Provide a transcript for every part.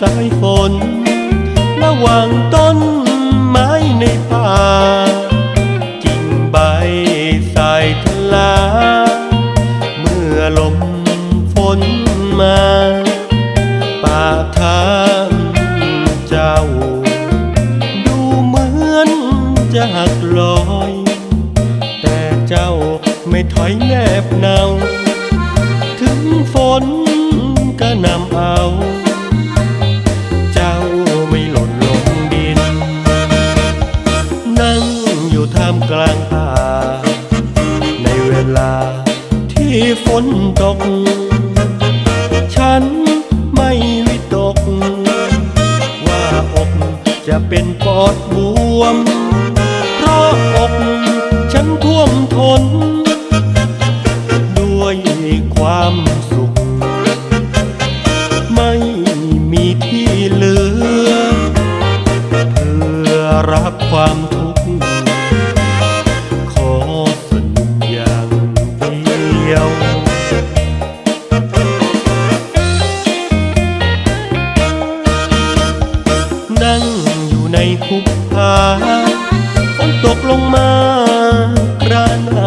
สายฝน ระหว่างต้นไม้ในป่ากิ่งใบใสายทลา เมื่อลมฝนมา ป่าทางเจ้า ดูเหมือนจะหักลอย แต่เจ้าไม่ถอยแนบเนา ถึงฝนามกลางป่า ในเวลาที่ฝนตก ฉันไม่วิตก ว่าอกจะเป็นปอดบวม เพราะอกฉันท่วมทน ด้วยความสุข ผาฝนตกลงมากระหน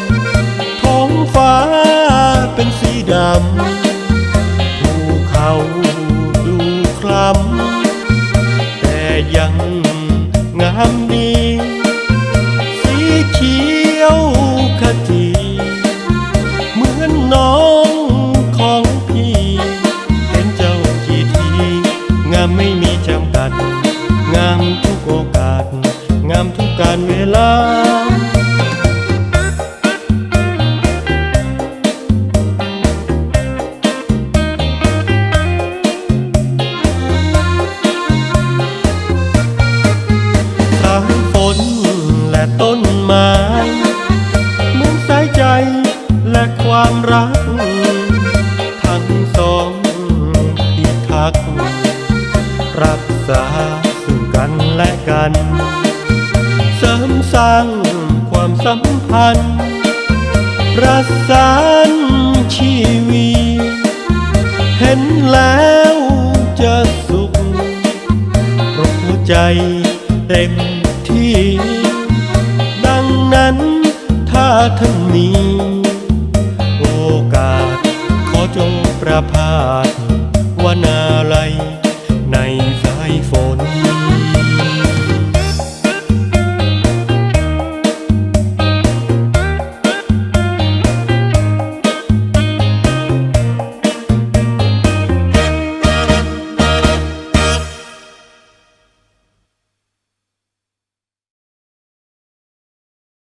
ำท้องฟ้าเป็นสีดำภูเขาดูคล้ำแต่ยังงามดีสีเขียวขจีเหมือนน้องของพี่ เห็นเจ้ากี่ทีงามไม่มีจำกัดงาม โอกาส งามทุกการเวลาสายฝนและต้นไม้เหมือนสายใจและความรักัน เสริมสร้างความสัมพันธ์ ประสานชีวีเห็นแล้วจะสุขรบหัวใจเต็มที่ ดังนั้นถ้าท่านมี โอกาสขอจงประพาส